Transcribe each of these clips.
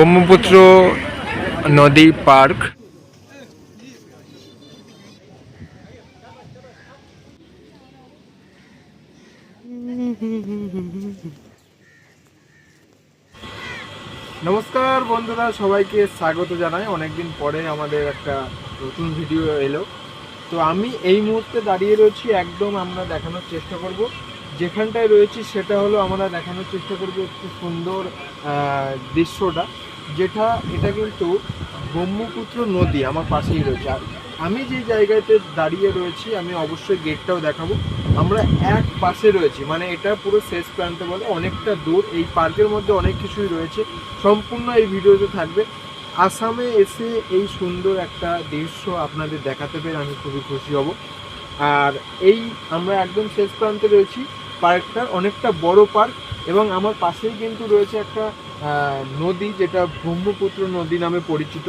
ব্রহ্মপুত্র নদী পার্ক। নমস্কার বন্ধুরা, সবাইকে স্বাগত জানাই। অনেকদিন পরে আমাদের একটা নতুন ভিডিও এলো। তো আমি এই মুহূর্তে দাঁড়িয়ে রয়েছি, একদম আমরা দেখানোর চেষ্টা করব। যেখানটায় রয়েছি সেটা হলো আমরা দেখানোর চেষ্টা করব একটু সুন্দর দৃশ্যটা, যেটা, এটা কিন্তু ব্রহ্মপুত্র নদী আমার পাশেই রয়েছে। আর আমি যে জায়গাতে দাঁড়িয়ে রয়েছি, আমি অবশ্যই গেটটাও দেখাবো। আমরা এক পাশে রয়েছি মানে এটা পুরো শেষ প্রান্তে বলে অনেকটা দূর। এই পার্কের মধ্যে অনেক কিছুই রয়েছে। সম্পূর্ণ এই ভিডিওতে থাকবে। আসামে এসে এই সুন্দর একটা দৃশ্য আপনাদের দেখাতে পেরে আমি খুবই খুশি হব। আর এই, আমরা একদম শেষ প্রান্তে রয়েছি। পার্কটা অনেকটা বড় পার্ক এবং আমার পাশেই কিন্তু রয়েছে একটা নদী যেটা ব্রহ্মপুত্র নদী নামে পরিচিত।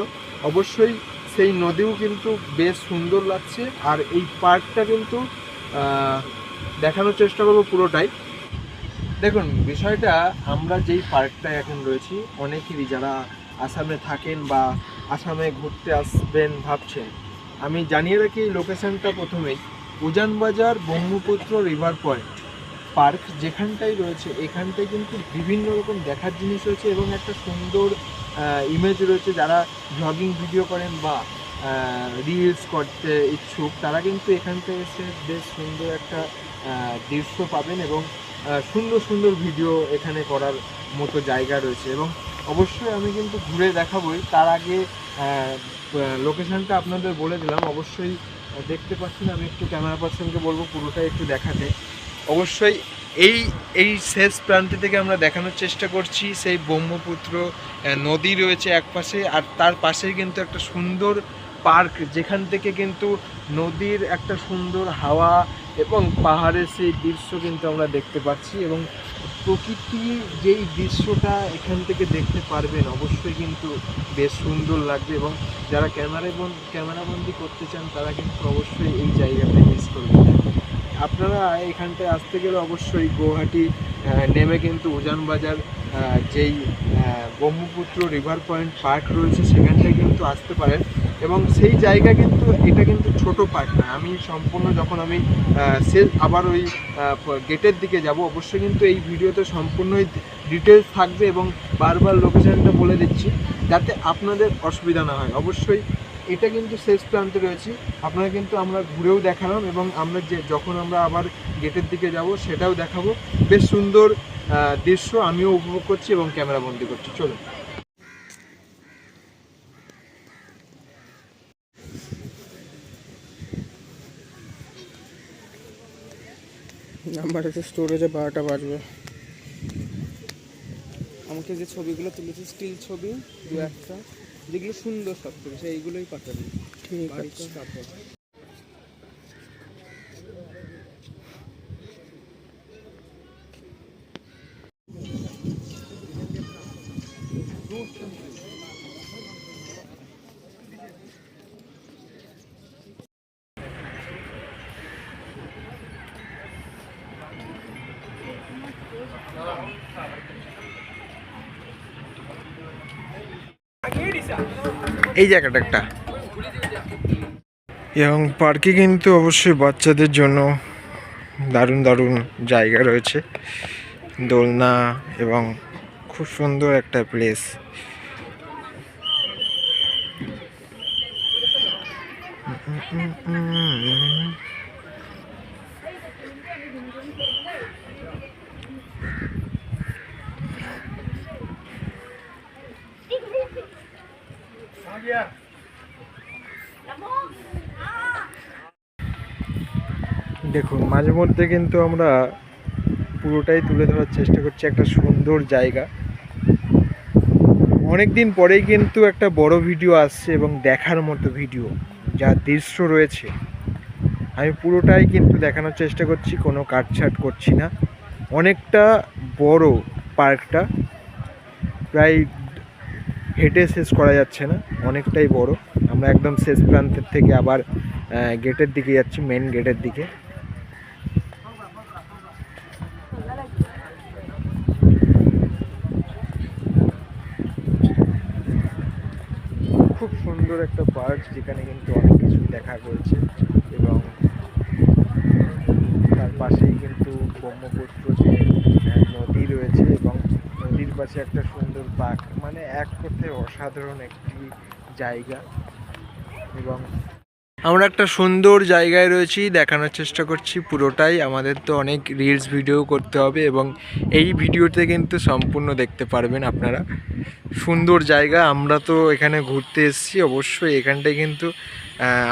অবশ্যই সেই নদীও কিন্তু বেশ সুন্দর লাগছে আর এই পার্কটা কিন্তু দেখানোর চেষ্টা করব পুরোটাই। দেখুন, বিষয়টা আমরা যেই পার্কটায় এখন রয়েছি, অনেকেরই যারা আসামে থাকেন বা আসামে ঘুরতে আসবেন ভাবছেন, আমি জানিয়ে রাখি লোকেশনটা প্রথমেই। Uzanbazar Brahmaputra river point. Park যেখানটাই রয়েছে, এখানটায় কিন্তু বিভিন্ন রকম দেখার জিনিস রয়েছে এবং একটা সুন্দর ইমেজ রয়েছে। যারা ব্লগিং ভিডিও করেন বা রিলস করতে ইচ্ছুক, তারা কিন্তু এখানটায় এসে বেশ সুন্দর একটা দৃশ্য পাবেন এবং সুন্দর সুন্দর ভিডিও এখানে করার মতো জায়গা রয়েছে। এবং অবশ্যই আমি কিন্তু ঘুরে দেখাবই। তার আগে লোকেশনটা আপনাদের বলে দিলাম। অবশ্যই দেখতে পাচ্ছেন। আমি একটু ক্যামেরা পার্সনকে বলব পুরোটাই একটু দেখাতে। অবশ্যই এই এই শেষ প্রান্তে থেকে আমরা দেখানোর চেষ্টা করছি সেই ব্রহ্মপুত্র নদী রয়েছে এক পাশে আর তার পাশেই কিন্তু একটা সুন্দর পার্ক, যেখান থেকে কিন্তু নদীর একটা সুন্দর হাওয়া এবং পাহাড়ের সেই দৃশ্য কিন্তু আমরা দেখতে পাচ্ছি এবং প্রকৃতির যেই দৃশ্যটা এখান থেকে দেখতে পারবেন অবশ্যই কিন্তু বেশ সুন্দর লাগবে এবং যারা ক্যামেরায় বন ক্যামেরাবন্দি করতে চান তারা কিন্তু অবশ্যই এই জায়গাটা মিস করবেন। আপনারা এখানটায় আসতে গেলে অবশ্যই গুয়াহাটি নেমে কিন্তু উজানবাজার যেই ব্রহ্মপুত্র রিভার পয়েন্ট পার্ক রয়েছে সেখানটায় কিন্তু আসতে পারেন। এবং সেই জায়গা কিন্তু এটা কিন্তু ছোট পার্ক না। আমি সম্পূর্ণ যখন আমি আহ, সে আবার ওই গেটের দিকে যাব অবশ্যই কিন্তু এই ভিডিওতে সম্পূর্ণই ডিটেলস থাকবে এবং বারবার লোকেশনটা বলে দিচ্ছি যাতে আপনাদের অসুবিধা না হয়। অবশ্যই এটা কিন্তু শেষ প্রান্তে রয়েছি। আপনারা কিন্তু আমরা ঘুরেও দেখালাম এবং আমরা যে যখন আমরা আবার গেটের দিকে যাব সেটাও দেখাবো। বেশ সুন্দর দৃশ্য আমিও উপভোগ করছি এবং ক্যামেরা বন্দি করছি। চলুন। নাম্বার আছে স্টোরেজে বারোটা বাজবে। আমাকে যে ছবিগুলো তুলেছে স্টিল ছবি, দু একটা। যেগুলো সুন্দর সব ছবি সেইগুলোই পাঠাবি। ঠিক বাড়িতে তারপর এই জায়গাটা একটা। এবং পার্কে কিন্তু অবশ্যই বাচ্চাদের জন্য দারুণ দারুণ জায়গা রয়েছে। দোলনা এবং খুব সুন্দর একটা প্লেস দেখুন, মাঝে মধ্যে কিন্তু আমরা পুরোটাই তুলে ধরার চেষ্টা করছি, একটা সুন্দর জায়গা। অনেক দিন পরেই কিন্তু একটা বড় ভিডিও আসছে এবং দেখার মতো ভিডিও যা দৃশ্য রয়েছে। আমি পুরোটাই কিন্তু দেখানোর চেষ্টা করছি, কোনো কাটছাট করছি না। অনেকটা বড় পার্কটা, প্রায় হেঁটে শেষ করা যাচ্ছে না, অনেকটাই বড়। আমরা একদম শেষ প্রান্তের থেকে আবার গেটের দিকে যাচ্ছি মেন গেটের দিকে। খুব সুন্দর একটা পার্ক যেখানে কিন্তু অনেক কিছু দেখা করেছে এবং তার পাশেই কিন্তু ব্রহ্মপুত্র যে নদী রয়েছে এবং নদীর পাশে একটা সুন্দর পার্ক মানে এক কথায় অসাধারণ একটি জায়গা এবং আমরা একটা সুন্দর জায়গায় রয়েছি, দেখানোর চেষ্টা করছি পুরোটাই। আমাদের তো অনেক রিলস ভিডিও করতে হবে এবং এই ভিডিওতে কিন্তু সম্পূর্ণ দেখতে পারবেন আপনারা। সুন্দর জায়গা, আমরা তো এখানে ঘুরতে এসেছি, অবশ্যই এখানটায় কিন্তু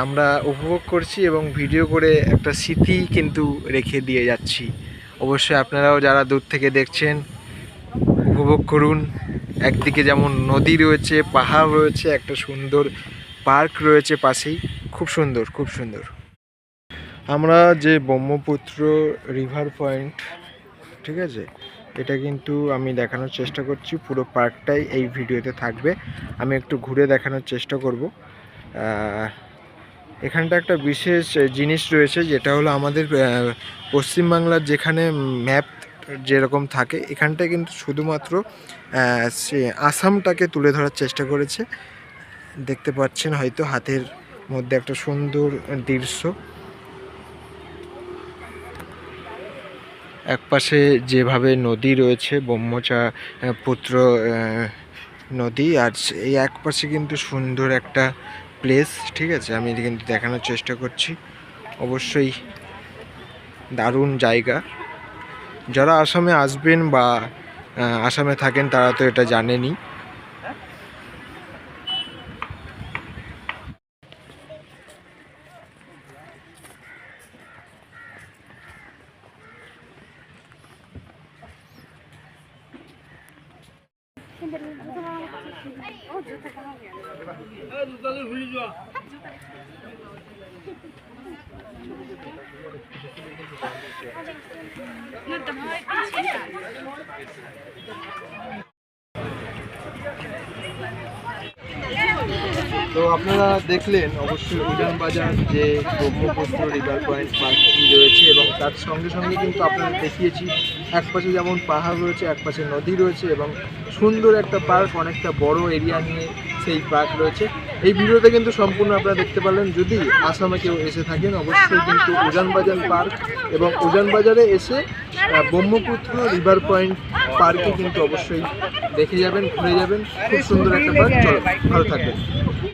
আমরা উপভোগ করছি এবং ভিডিও করে একটা স্মৃতি কিন্তু রেখে দিয়ে যাচ্ছি। অবশ্যই আপনারাও যারা দূর থেকে দেখছেন, উপভোগ করুন। একদিকে যেমন নদী রয়েছে, পাহাড় রয়েছে, একটা সুন্দর পার্ক রয়েছে পাশেই। খুব সুন্দর খুব সুন্দর। আমরা যে ব্রহ্মপুত্র রিভার পয়েন্ট, ঠিক আছে? এটা কিন্তু আমি দেখানোর চেষ্টা করছি, পুরো পার্কটাই এই ভিডিওতে থাকবে। আমি একটু ঘুরে দেখানোর চেষ্টা করব। এখানটা একটা বিশেষ জিনিস রয়েছে, যেটা হলো আমাদের পশ্চিমবাংলার যেখানে ম্যাপ যেরকম থাকে। এখানটায় কিন্তু শুধুমাত্র সে আসামটাকে তুলে ধরার চেষ্টা করেছে। দেখতে পাচ্ছেন হয়তো হাতের মধ্যে একটা সুন্দর দৃশ্য। একপাশে যেভাবে নদী রয়েছে, ব্রহ্মচা পুত্র নদী, আর এই একপাশে কিন্তু সুন্দর একটা প্লেস ঠিক আছে? আমি কিন্তু দেখানোর চেষ্টা করছি। অবশ্যই দারুণ জায়গা। যারা আসামে আসবেন বা আসামে থাকেন তারা তো এটা জানেনই তো আপনারা দেখলেন অবশ্যই উজান বাজার যে ব্রহ্মপুত্র রিভার পয়েন্ট পার্কটি রয়েছে এবং তার সঙ্গে সঙ্গে কিন্তু আপনারা দেখিয়েছি এক পাশে যেমন পাহাড় রয়েছে এক পাশে নদী রয়েছে এবং সুন্দর একটা পার্ক অনেকটা বড় এরিয়া নিয়ে সেই পার্ক রয়েছে। এই ভিডিওতে কিন্তু সম্পূর্ণ আপনারা দেখতে পারলেন, যদি আসামে কেউ এসে থাকেন, অবশ্যই কিন্তু উজানবাজার পার্ক এবং উজানবাজারে এসে ব্রহ্মপুত্র রিভার পয়েন্ট পার্কে কিন্তু অবশ্যই দেখে যাবেন, ঘুরে যাবেন। খুব সুন্দর একটা পার্ক। চলো, ভালো থাকবেন।